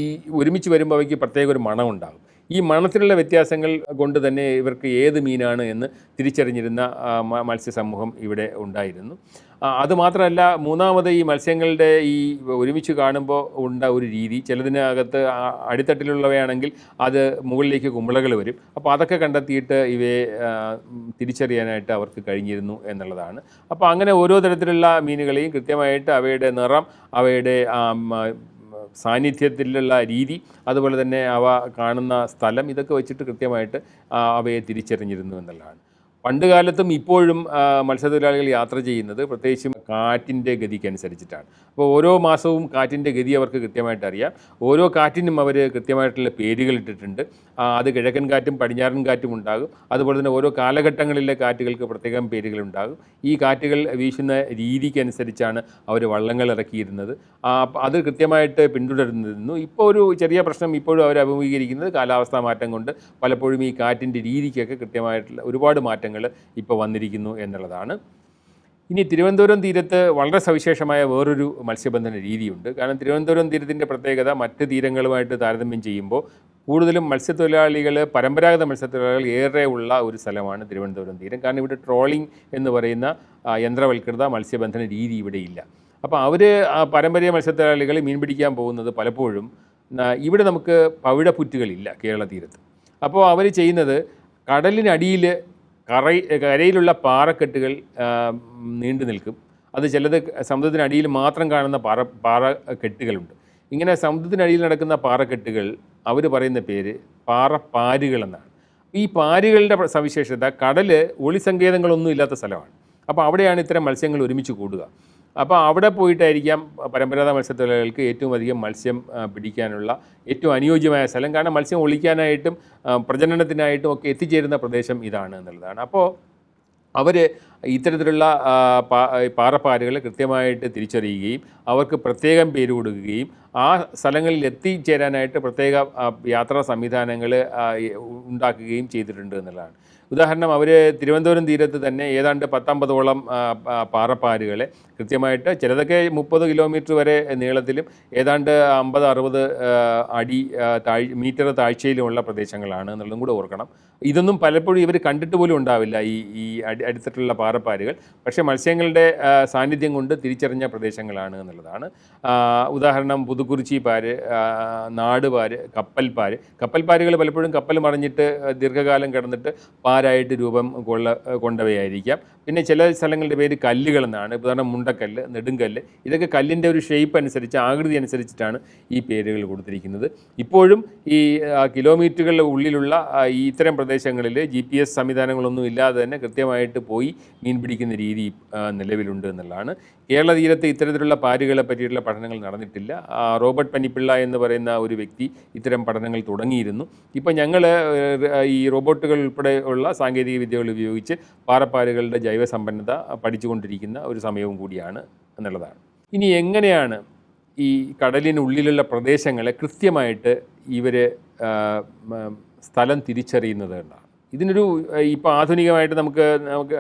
A: ഈ ഒരുമിച്ച് വരുമ്പോൾ അവയ്ക്ക് പ്രത്യേക ഒരു മണം ഉണ്ടാകും ഈ മണത്തിലുള്ള വ്യത്യാസങ്ങൾ കൊണ്ട് തന്നെ ഇവർക്ക് ഏത് മീനാണ് എന്ന് തിരിച്ചറിഞ്ഞിരുന്ന മത്സ്യ സമൂഹം ഇവിടെ ഉണ്ടായിരുന്നു. അതുമാത്രമല്ല മൂന്നാമത് ഈ മത്സ്യങ്ങളുടെ ഈ ഒരുമിച്ച് കാണുമ്പോൾ ഉണ്ട ഒരു രീതി ചിലതിനകത്ത് അടിത്തട്ടിലുള്ളവയാണെങ്കിൽ അത് മുകളിലേക്ക് കുമ്പളകൾ വരും. അപ്പോൾ അതൊക്കെ കണ്ടെത്തിയിട്ട് ഇവയെ തിരിച്ചറിയാനായിട്ട് അവർക്ക് കഴിഞ്ഞിരുന്നു എന്നുള്ളതാണ്. അപ്പോൾ അങ്ങനെ ഓരോ തരത്തിലുള്ള മീനുകളെയും കൃത്യമായിട്ട് അവയുടെ നിറം അവയുടെ സാന്നിധ്യത്തിലുള്ള രീതി അതുപോലെ തന്നെ അവ കാണുന്ന സ്ഥലം ഇതൊക്കെ വെച്ചിട്ട് കൃത്യമായിട്ട് അവയെ തിരിച്ചറിഞ്ഞിരുന്നു എന്നുള്ളതാണ്. പണ്ട് കാലത്തും ഇപ്പോഴും മത്സ്യത്തൊഴിലാളികൾ യാത്ര ചെയ്യുന്നത് പ്രത്യേകിച്ചും കാറ്റിന്റെ ഗതിക്കനുസരിച്ചിട്ടാണ്. അപ്പോൾ ഓരോ മാസവും കാറ്റിന്റെ ഗതി അവർക്ക് കൃത്യമായിട്ട് അറിയാം ഓരോ കാറ്റിനും അവർ കൃത്യമായിട്ടുള്ള പേരുകൾ ഇട്ടിട്ടുണ്ട്. അത് കിഴക്കൻ കാറ്റും പടിഞ്ഞാറൻ കാറ്റും ഉണ്ടാകും. അതുപോലെ തന്നെ ഓരോ കാലഘട്ടങ്ങളിലെ കാറ്റുകൾക്ക് പ്രത്യേകം പേരുകളുണ്ടാകും ഈ കാറ്റുകൾ വീശുന്ന രീതിക്കനുസരിച്ചാണ് അവർ വള്ളങ്ങൾ ഇറക്കിയിരുന്നത്. അത് കൃത്യമായിട്ട് പിന്തുടരുന്നിരുന്നു ഇപ്പോൾ ഒരു ചെറിയ പ്രശ്നം ഇപ്പോഴും അവർ അഭിമുഖീകരിക്കുന്നത് കാലാവസ്ഥാ മാറ്റം കൊണ്ട് പലപ്പോഴും ഈ കാറ്റിന്റെ രീതിക്കൊക്കെ കൃത്യമായിട്ടുള്ള ഒരുപാട് മാറ്റങ്ങൾ ഇപ്പോൾ വന്നിരിക്കുന്നു എന്നുള്ളതാണ്. ഇനി തിരുവനന്തപുരം തീരത്ത് വളരെ സവിശേഷമായ വേറൊരു മത്സ്യബന്ധന രീതിയുണ്ട്. കാരണം തിരുവനന്തപുരം തീരത്തിന്റെ പ്രത്യേകത മറ്റ് തീരങ്ങളുമായിട്ട് താരതമ്യം ചെയ്യുമ്പോൾ കൂടുതലും മത്സ്യത്തൊഴിലാളികൾ പരമ്പരാഗത മത്സ്യത്തൊഴിലാളികൾ ഏറെ ഉള്ള ഒരു സ്ഥലമാണ് തിരുവനന്തപുരം തീരം. കാരണം ഇവിടെ ട്രോളിംഗ് എന്ന് പറയുന്ന യന്ത്രവൽകൃത മത്സ്യബന്ധന രീതി ഇവിടെ ഇല്ല. അപ്പോൾ അവർ പാരമ്പര്യ മത്സ്യത്തൊഴിലാളികൾ മീൻ പിടിക്കാൻ പോകുന്നത് പലപ്പോഴും ഇവിടെ നമുക്ക് പവിഴപ്പുറ്റുകളില്ല കേരള തീരത്ത്. അപ്പോൾ അവർ ചെയ്യുന്നത് കടലിനടിയിൽ കറ കരയിലുള്ള പാറക്കെട്ടുകൾ നീണ്ടു നിൽക്കും. അത് ചിലത് സമുദ്രത്തിനടിയിൽ മാത്രം കാണുന്ന പാറ പാറക്കെട്ടുകളുണ്ട്. ഇങ്ങനെ സമുദ്രത്തിനടിയിൽ നടക്കുന്ന പാറക്കെട്ടുകൾ അവർ പറയുന്ന പേര് പാറപ്പാരുകൾ എന്നാണ് ഈ പാരുകളുടെ പ്ര- സവിശേഷത കടൽ ഒളിസങ്കേതങ്ങളൊന്നും ഇല്ലാത്ത സ്ഥലമാണ്. അപ്പോൾ അവിടെയാണ് ഇത്തരം മത്സ്യങ്ങൾ ഒരുമിച്ച് കൂടുക. അപ്പോൾ അവിടെ പോയിട്ടായിരിക്കാം പരമ്പരാഗത മത്സ്യത്തൊഴിലാളികൾക്ക് ഏറ്റവും അധികം മത്സ്യം പിടിക്കാനുള്ള ഏറ്റവും അനുയോജ്യമായ സ്ഥലം. കാരണം മത്സ്യം ഒളിക്കാനായിട്ടും പ്രജനനത്തിനായിട്ടും ഒക്കെ എത്തിച്ചേരുന്ന പ്രദേശം ഇതാണ് എന്നുള്ളതാണ്. അപ്പോൾ അവർ ഇത്തരത്തിലുള്ള പാറപ്പാരുകളെ കൃത്യമായിട്ട് തിരിച്ചറിയുകയും അവർക്ക് പ്രത്യേകം പേര് കൊടുക്കുകയും ആ സ്ഥലങ്ങളിൽ എത്തിച്ചേരാനായിട്ട് പ്രത്യേക യാത്രാ സംവിധാനങ്ങൾ ഉണ്ടാക്കുകയും ചെയ്തിട്ടുണ്ട് എന്നുള്ളതാണ്. ഉദാഹരണം അവർ തിരുവനന്തപുരം തീരത്ത് തന്നെ ഏതാണ്ട് പത്തമ്പതോളം പാറപ്പാരുകളെ കൃത്യമായിട്ട് ചിലതൊക്കെ മുപ്പത് കിലോമീറ്റർ വരെ നീളത്തിലും ഏതാണ്ട് അമ്പത് അറുപത് അടി താഴ് മീറ്റർ താഴ്ചയിലുമുള്ള പ്രദേശങ്ങളാണ് എന്നുള്ളതും കൂടെ ഓർക്കണം. ഇതൊന്നും പലപ്പോഴും ഇവർ കണ്ടിട്ട് പോലും ഉണ്ടാവില്ല ഈ ഈ അടി അടുത്തിട്ടുള്ള പാറപ്പാരുകൾ പക്ഷേ മത്സ്യങ്ങളുടെ സാന്നിധ്യം കൊണ്ട് തിരിച്ചറിഞ്ഞ പ്രദേശങ്ങളാണ് എന്നുള്ളതാണ്. ഉദാഹരണം പുതുക്കുറിച്ചി പാര് നാടുപാര് നാട് പാര് കപ്പൽ പാര്. കപ്പൽ പാരുകൾ പലപ്പോഴും കപ്പൽ മറിഞ്ഞിട്ട് ദീർഘകാലം കിടന്നിട്ട് പാരായിട്ട് രൂപം കൊള്ള കൊണ്ടവയായിരിക്കാം. പിന്നെ ചില സ്ഥലങ്ങളുടെ പേര് കല്ലുകൾ എന്നാണ്. ഉദാഹരണം മുണ്ടക്കല്ല് നെടുങ്കല്ല്. ഇതൊക്കെ കല്ലിന്റെ ഒരു ഷേപ്പ് അനുസരിച്ച് ആകൃതി അനുസരിച്ചിട്ടാണ് ഈ പേരുകൾ കൊടുത്തിരിക്കുന്നത്. ഇപ്പോഴും ഈ കിലോമീറ്ററുകളുടെ ഉള്ളിലുള്ള ഈ ഇത്തരം പ്രദേശങ്ങളിൽ ജി പി എസ് സംവിധാനങ്ങളൊന്നും ഇല്ലാതെ തന്നെ കൃത്യമായിട്ട് പോയി മീൻ പിടിക്കുന്ന രീതി നിലവിലുണ്ട് എന്നുള്ളതാണ്. കേരള തീരത്ത് ഇത്തരത്തിലുള്ള പാരുകളെ പറ്റിയിട്ടുള്ള പഠനങ്ങൾ നടന്നിട്ടില്ല. റോബർട്ട് പനിപ്പിള്ള എന്ന് പറയുന്ന ഒരു വ്യക്തി ഇത്തരം പഠനങ്ങൾ തുടങ്ങിയിരുന്നു. ഇപ്പോൾ ഞങ്ങൾ ഈ റോബോട്ടുകൾ ഉൾപ്പെടെ ഉള്ള സാങ്കേതിക വിദ്യകൾ ഉപയോഗിച്ച് പാറപ്പാരുകളുടെ ജൈവസമ്പന്നത പഠിച്ചുകൊണ്ടിരിക്കുന്ന ഒരു സമയവും കൂടിയാണ് എന്നുള്ളതാണ്. ഇനി എങ്ങനെയാണ് ഈ കടലിനുള്ളിലുള്ള പ്രദേശങ്ങളെ കൃത്യമായിട്ട് ഇവർ സ്ഥലം തിരിച്ചറിയുന്നത് എന്നാണ്? ഇതിനൊരു ഇപ്പോൾ ആധുനികമായിട്ട് നമുക്ക് നമുക്ക്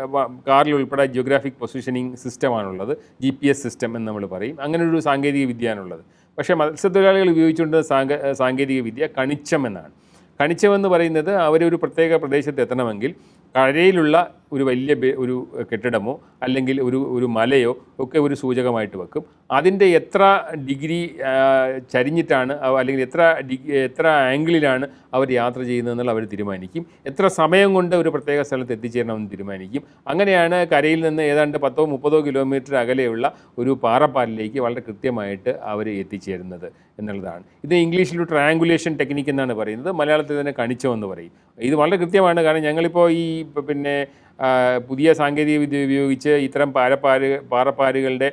A: കാറിൽ ഉൾപ്പെടെ ജിയോഗ്രാഫിക് പൊസിഷനിങ് സിസ്റ്റമാണുള്ളത് ജി പി എസ് സിസ്റ്റം എന്ന് നമ്മൾ പറയും. അങ്ങനെ ഒരു സാങ്കേതിക വിദ്യയാണുള്ളത്. പക്ഷേ മത്സ്യത്തൊഴിലാളികൾ ഉപയോഗിച്ചുകൊണ്ട് സാങ്ക സാങ്കേതിക വിദ്യ കണിച്ചം എന്നാണ്. കണിച്ചം എന്ന് പറയുന്നത് അവരൊരു പ്രത്യേക പ്രദേശത്ത് എത്തണമെങ്കിൽ കരയിലുള്ള ഒരു വലിയ ഒരു കെട്ടിടമോ അല്ലെങ്കിൽ ഒരു ഒരു മലയോ ഒക്കെ ഒരു സൂചകമായിട്ട് വെക്കും. അതിന്റെ എത്ര ഡിഗ്രി ചരിഞ്ഞിട്ടാണ് അല്ലെങ്കിൽ എത്ര എത്ര ആംഗിളിലാണ് അവർ യാത്ര ചെയ്യുന്നതെന്നുള്ള അവർ തീരുമാനിക്കും. എത്ര സമയം കൊണ്ട് ഒരു പ്രത്യേക സ്ഥലത്ത് എത്തിച്ചേരണമെന്ന് തീരുമാനിക്കും. അങ്ങനെയാണ് കരയിൽ നിന്ന് ഏതാണ്ട് പത്തോ മുപ്പതോ കിലോമീറ്റർ അകലെയുള്ള ഒരു പാറപ്പാലിലേക്ക് വളരെ കൃത്യമായിട്ട് അവർ എത്തിച്ചേരുന്നത് എന്നുള്ളതാണ്. ഇത് ഇംഗ്ലീഷിൽ ട്രാങ്കുലേഷൻ ടെക്നിക്ക് എന്നാണ് പറയുന്നത്. മലയാളത്തിൽ തന്നെ കണിച്ചോ എന്ന് പറയും. ഇത് വളരെ കൃത്യമാണ്. കാരണം ഞങ്ങളിപ്പോൾ ഈ പിന്നെ പുതിയ സാങ്കേതിക വിദ്യ ഉപയോഗിച്ച് ഇത്തരം പാരപ്പാര് പാറപ്പാരുകളുടെ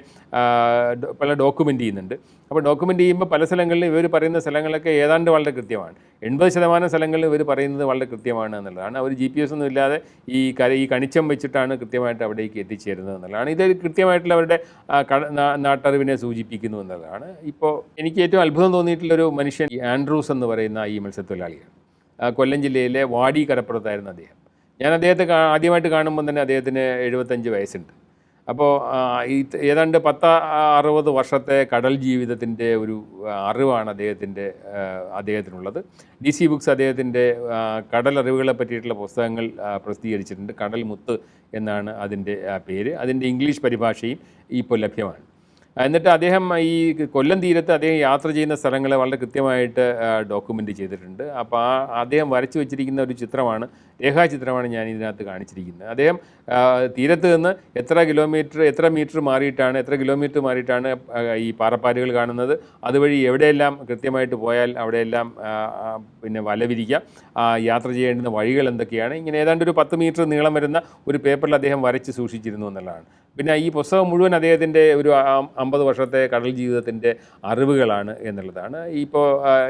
A: പല ഡോക്യുമെന്റ് ചെയ്യുന്നുണ്ട്. അപ്പോൾ ഡോക്യുമെന്റ് ചെയ്യുമ്പോൾ പല സ്ഥലങ്ങളിലും ഇവർ പറയുന്ന സ്ഥലങ്ങളൊക്കെ ഏതാണ്ട് വളരെ കൃത്യമാണ്. എൺപത് ശതമാനം സ്ഥലങ്ങളിൽ ഇവർ പറയുന്നത് വളരെ കൃത്യമാണ് എന്നുള്ളതാണ്. അവർ ജി പി എസ് ഒന്നും ഇല്ലാതെ ഈ കര ഈ കണിച്ചം വെച്ചിട്ടാണ് കൃത്യമായിട്ട് അവിടേക്ക് എത്തിച്ചേരുന്നത് എന്നുള്ളതാണ്. ഇത് കൃത്യമായിട്ടുള്ള അവരുടെ നാട്ടറിവിനെ സൂചിപ്പിക്കുന്നു എന്നുള്ളതാണ്. ഇപ്പോൾ എനിക്ക് ഏറ്റവും അത്ഭുതം തോന്നിയിട്ടുള്ളൊരു മനുഷ്യൻ ആൻഡ്രൂസ് എന്ന് പറയുന്ന ഈ മത്സ്യത്തൊഴിലാളിയാണ്. കൊല്ലം ജില്ലയിലെ വാടി കടപ്പുറത്തായിരുന്നു അദ്ദേഹം. ഞാൻ അദ്ദേഹത്തെ ആദ്യമായിട്ട് കാണുമ്പോൾ തന്നെ അദ്ദേഹത്തിന് എഴുപത്തഞ്ച് വയസ്സുണ്ട്. അപ്പോൾ ഈ ഏതാണ്ട് പത്ത് അറുപത് വർഷത്തെ കടൽ ജീവിതത്തിന്റെ ഒരു അറിവാണ് അദ്ദേഹത്തിന്റെ അദ്ദേഹത്തിനുള്ളത്. ഡി സി ബുക്സ് അദ്ദേഹത്തിന്റെ അറിവുകളെ പറ്റിയിട്ടുള്ള പുസ്തകങ്ങൾ പ്രസിദ്ധീകരിച്ചിട്ടുണ്ട്. കടൽ മുത്ത് എന്നാണ് അതിന്റെ പേര്. അതിന്റെ ഇംഗ്ലീഷ് പരിഭാഷയും ഇപ്പോൾ ലഭ്യമാണ്. എന്നിട്ട് അദ്ദേഹം ഈ കൊല്ലം തീരത്ത് അദ്ദേഹം യാത്ര ചെയ്യുന്ന സ്ഥലങ്ങളെ വളരെ കൃത്യമായിട്ട് ഡോക്യുമെന്റ് ചെയ്തിട്ടുണ്ട്. അപ്പോൾ ആ അദ്ദേഹം വരച്ചു വെച്ചിരിക്കുന്ന ഒരു ചിത്രമാണ് രേഖാചിത്രമാണ് ഞാൻ ഇതിനകത്ത് കാണിച്ചിരിക്കുന്നത്. അദ്ദേഹം തീരത്ത് നിന്ന് എത്ര കിലോമീറ്റർ എത്ര മീറ്റർ മാറിയിട്ടാണ് എത്ര കിലോമീറ്റർ മാറിയിട്ടാണ് ഈ പാറപ്പാരുകൾ കാണുന്നത്? അതുവഴി എവിടെയെല്ലാം കൃത്യമായിട്ട് പോയാൽ അവിടെയെല്ലാം പിന്നെ വലവിരിക്കാം? യാത്ര ചെയ്യേണ്ടുന്ന വഴികൾ എന്തൊക്കെയാണ്? ഇങ്ങനെ ഏതാണ്ട് ഒരു പത്ത് മീറ്റർ നീളം വരുന്ന ഒരു പേപ്പറിൽ അദ്ദേഹം വരച്ച് സൂക്ഷിച്ചിരുന്നു എന്നുള്ളതാണ്. പിന്നെ ഈ പുസ്തകം മുഴുവൻ അദ്ദേഹത്തിന്റെ ഒരു അമ്പത് വർഷത്തെ കടൽ ജീവിതത്തിന്റെ അറിവുകളാണ് എന്നുള്ളതാണ്. ഇപ്പോൾ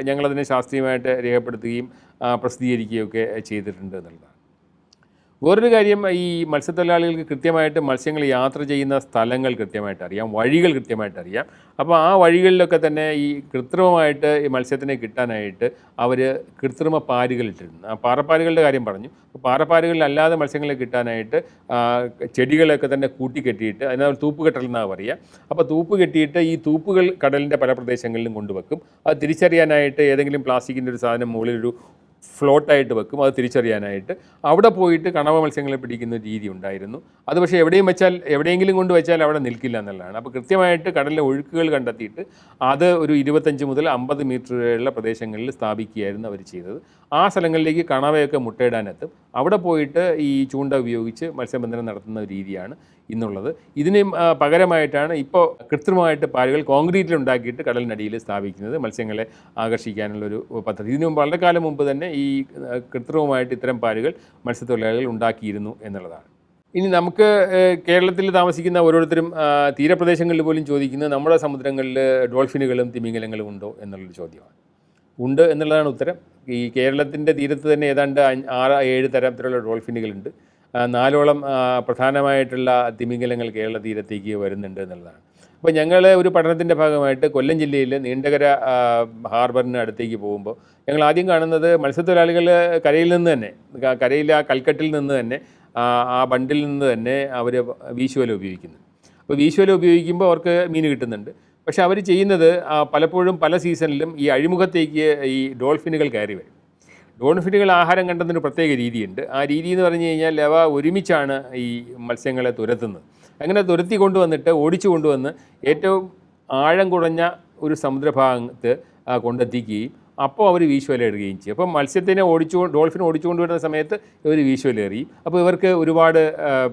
A: ഞങ്ങളതിനെ ശാസ്ത്രീയമായിട്ട് രേഖപ്പെടുത്തുകയും ആ, പ്രസിദ്ധീകരിക്കുകയും ഒക്കെ ചെയ്തിട്ടുണ്ട് എന്നുള്ളതാണ്. വേറൊരു കാര്യം ഈ മത്സ്യത്തൊഴിലാളികൾക്ക് കൃത്യമായിട്ട് മത്സ്യങ്ങൾ യാത്ര ചെയ്യുന്ന സ്ഥലങ്ങൾ കൃത്യമായിട്ട് അറിയാം വഴികൾ കൃത്യമായിട്ട് അറിയാം. അപ്പോൾ ആ വഴികളിലൊക്കെ തന്നെ ഈ കൃത്രിമമായിട്ട് ഈ മത്സ്യത്തിനെ കിട്ടാനായിട്ട് അവർ കൃത്രിമ പാരുകൾ ഇട്ടിരുന്നു ആ പാറപ്പാരുകളുടെ കാര്യം പറഞ്ഞു. പാറപ്പാരുകളിലല്ലാതെ മത്സ്യങ്ങളെ കിട്ടാനായിട്ട് ചെടികളൊക്കെ തന്നെ കൂട്ടിക്കെട്ടിയിട്ട് അതിനകത്ത് തൂപ്പ് കെട്ടലെന്നാണ് പറയുക. അപ്പോൾ തൂപ്പ് കെട്ടിയിട്ട് ഈ തൂപ്പുകൾ കടലിന്റെ പല പ്രദേശങ്ങളിലും കൊണ്ടുവെക്കും. അത് തിരിച്ചറിയാനായിട്ട് ഏതെങ്കിലും പ്ലാസ്റ്റിക്കിന്റെ ഒരു സാധനം മുകളിലൊരു ഫ്ലോട്ടായിട്ട് വെക്കും അത് തിരിച്ചറിയാനായിട്ട്. അവിടെ പോയിട്ട് കണവ മത്സ്യങ്ങളെ പിടിക്കുന്ന രീതി ഉണ്ടായിരുന്നു. അത് പക്ഷേ എവിടെയും വെച്ചാൽ എവിടെയെങ്കിലും കൊണ്ട് വെച്ചാൽ അവിടെ നിൽക്കില്ല എന്നുള്ളതാണ്. അപ്പോൾ കൃത്യമായിട്ട് കടലിലെ ഒഴുക്കുകൾ കണ്ടെത്തിയിട്ട് അത് ഒരു ഇരുപത്തഞ്ച് മുതൽ അമ്പത് മീറ്റർ വരെയുള്ള പ്രദേശങ്ങളിൽ സ്ഥാപിക്കുകയായിരുന്നു അവർ ചെയ്തത്. ആ സ്ഥലങ്ങളിലേക്ക് കണവയൊക്കെ മുട്ടയിടാനെത്തും. അവിടെ പോയിട്ട് ഈ ചൂണ്ട ഉപയോഗിച്ച് മത്സ്യബന്ധനം നടത്തുന്ന രീതിയാണ്. ഇന്നുള്ളത്. ഇതിന് പകരമായിട്ടാണ് ഇപ്പോൾ കൃത്രിമമായിട്ട് പാലുകൾ കോൺക്രീറ്റിൽ ഉണ്ടാക്കിയിട്ട് കടലിനടിയിൽ സ്ഥാപിക്കുന്നത്. മത്സ്യങ്ങളെ ആകർഷിക്കാനുള്ളൊരു പദ്ധതി. ഇതിനു മുമ്പ് വളരെ കാലം മുമ്പ് തന്നെ ഈ കൃത്രിമമായിട്ട് ഇത്തരം പാലുകൾ മത്സ്യത്തൊഴിലാളികൾ ഉണ്ടാക്കിയിരുന്നു എന്നുള്ളതാണ്. ഇനി നമുക്ക് കേരളത്തിൽ താമസിക്കുന്ന ഓരോരുത്തരും തീരപ്രദേശങ്ങളിൽ പോലും ചോദിക്കുന്നത് നമ്മുടെ സമുദ്രങ്ങളിൽ ഡോൾഫിനുകളും തിമിംഗലങ്ങളും ഉണ്ടോ എന്നുള്ളൊരു ചോദ്യമാണ്. ഉണ്ട് എന്നുള്ളതാണ് ഉത്തരം. ഈ കേരളത്തിന്റെ തീരത്ത് തന്നെ ഏതാണ്ട് ആറ് ഏഴ് തരത്തിലുള്ള ഡോൾഫിനുകളുണ്ട്. നാലോളം പ്രധാനമായിട്ടുള്ള തിമിംഗലങ്ങൾ കേരള തീരത്തേക്ക് വരുന്നുണ്ട് എന്നുള്ളതാണ്. അപ്പോൾ ഞങ്ങൾ ഒരു പഠനത്തിന്റെ ഭാഗമായിട്ട് കൊല്ലം ജില്ലയിൽ നീണ്ടകര ഹാർബറിന് അടുത്തേക്ക് പോകുമ്പോൾ ഞങ്ങൾ ആദ്യം കാണുന്നത് മത്സ്യത്തൊഴിലാളികൾ കരയിൽ നിന്ന് തന്നെ കരയിൽ ആ കൽക്കെട്ടിൽ നിന്ന് തന്നെ ആ ബണ്ടിൽ നിന്ന് തന്നെ അവർ വീശുവല ഉപയോഗിക്കുന്നു. അപ്പോൾ വീശുവല ഉപയോഗിക്കുമ്പോൾ അവർക്ക് മീൻ കിട്ടുന്നുണ്ട്. പക്ഷേ അവർ ചെയ്യുന്നത് പലപ്പോഴും പല സീസണിലും ഈ അഴിമുഖത്തേക്ക് ഈ ഡോൾഫിനുകൾ കയറി വരും. ഡോൾഫിനുകൾ ആഹാരം കണ്ടെന്നൊരു പ്രത്യേക രീതിയുണ്ട്. ആ രീതി എന്ന് പറഞ്ഞു കഴിഞ്ഞാൽ അവ ഒരുമിച്ചാണ് ഈ മത്സ്യങ്ങളെ തുരത്തുന്നത്. അങ്ങനെ തുരത്തി കൊണ്ടുവന്നിട്ട് ഓടിച്ചു കൊണ്ടുവന്ന് ഏറ്റവും ആഴം കുറഞ്ഞ ഒരു സമുദ്രഭാഗത്ത് കൊണ്ടെത്തിക്കുകയും അപ്പോൾ അവർ വീശുവല ഇടുകയും ചെയ്യും. അപ്പം മത്സ്യത്തിനെ ഓടിച്ചു ഡോൾഫിൻ ഓടിച്ചുകൊണ്ട് വരുന്ന സമയത്ത് ഇവർ വീശുവല അപ്പോൾ ഇവർക്ക് ഒരുപാട്